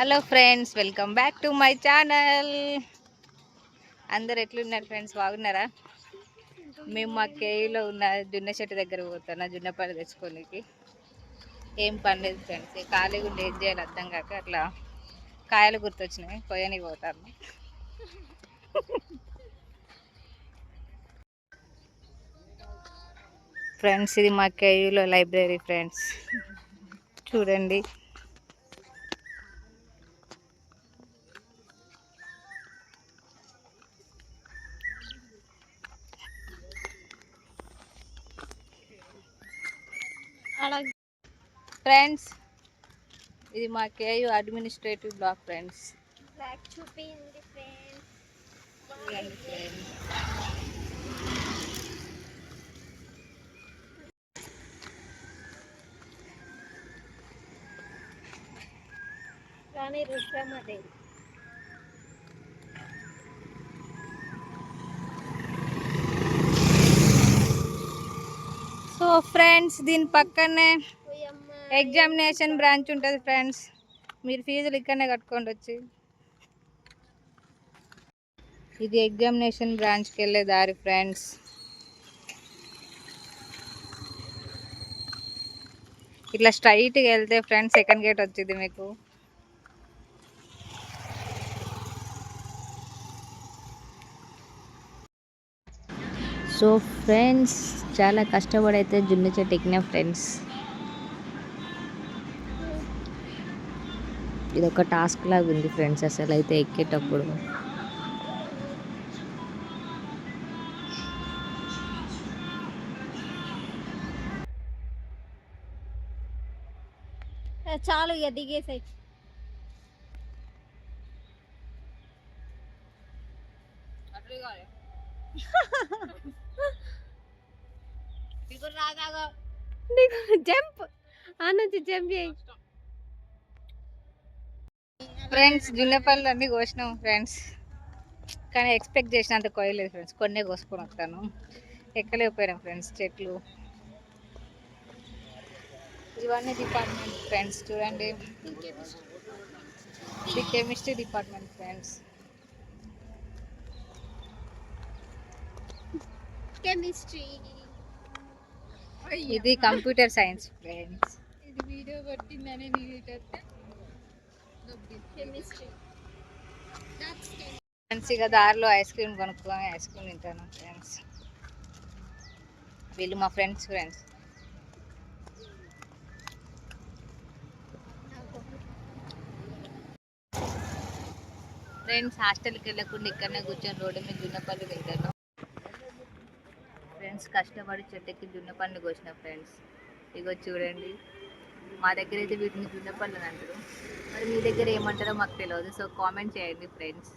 Hello friends welcome back to my channel అందరు ఎట్లున్నారు friends బాగున్నారా? మేము మా కేయిలో ఉన్న జున్న చెట్టు దగ్గర పోతున్నా జున్న పని తెచ్చుకోనికి. ఏం పని లేదు ఫ్రెండ్స్ ఖాళీగా ఉండి ఏం చేయాలి అర్థం కాక అట్లా కాయలు గుర్తొచ్చినాయి. పోయని పోతాను. ఫ్రెండ్స్ ఇది మా కేయులో లైబ్రరీ ఫ్రెండ్స్ చూడండి. ఫ్రెండ్స్ ఇది మా KU administrative block friends block చూపింది ఫ్రెండ్స్ చూడండి ఫ్రెండ్స్ రాణి రుద్రమదేవి ఫ్రెండ్స్ దీని పక్కనే ఎగ్జామినేషన్ బ్రాంచ్ ఉంటుంది ఫ్రెండ్స్. మీరు ఫీజులు ఇక్కడనే కట్టుకోండి వచ్చి. ఇది ఎగ్జామినేషన్ బ్రాంచ్కి వెళ్ళే దారి ఫ్రెండ్స్. ఇట్లా స్ట్రైట్గా వెళ్తే ఫ్రెండ్స్ సెకండ్ గేట్ వచ్చింది మీకు. సో ఫ్రెండ్స్ చాలా కష్టపడి అయితే జున్ను చెట్టు ఎక్కినా ఫ్రెండ్స్. ఇది ఒక టాస్క్ లాగా ఉంది ఫ్రెండ్స్ అసలు అయితే ఎక్కేటప్పుడు చాలు ఇక దిగేసాయి. జంప్. నుంచి జంప్ చేయి. ఫ్రెండ్స్ జున్నపల్లి అన్నీ కోసినాం ఫ్రెండ్స్ కానీ ఎక్స్పెక్ట్ చేసినంత కోయలేదు ఫ్రెండ్స్ కొన్నే కోసుకొని వస్తాను ఎక్కలేకపోయాను ఫ్రెండ్స్ చెట్లు. ఇవన్నీ డిపార్ట్మెంట్ ఫ్రెండ్స్ చూడండి. ఇది కెమిస్ట్రీ డిపార్ట్మెంట్ ఫ్రెండ్స్ కెమిస్ట్రీ ఇది కంప్యూటర్ సైన్స్ ఫ్రెండ్స్. ఇది వీడియో కెమిస్ట్రీ. ఫ్రెండ్స్ ఇక దారిలో ఐస్ క్రీమ్ కొనుక్కొని ఐస్ క్రీమ్ తింటాను ఫ్రెండ్స్. వీళ్ళు మా ఫ్రెండ్స్ ఫ్రెండ్స్. ఫ్రెండ్స్ హాస్టల్కి వెళ్ళకుండా ఇక్కడనే కూర్చొని రోడ్డు మీద జున్నపల్లి తింటాను. ఫ్రెండ్స్ కష్టపడి చెట్టుకి జున్నపండు కోసిన ఫ్రెండ్స్ ఇగో చూడండి. మా దగ్గర అయితే వీటిని జున్నపల్లి అని అంటారు. మరి మీ దగ్గర ఏమంటారో మాకు తెలియదు సో కామెంట్ చేయండి ఫ్రెండ్స్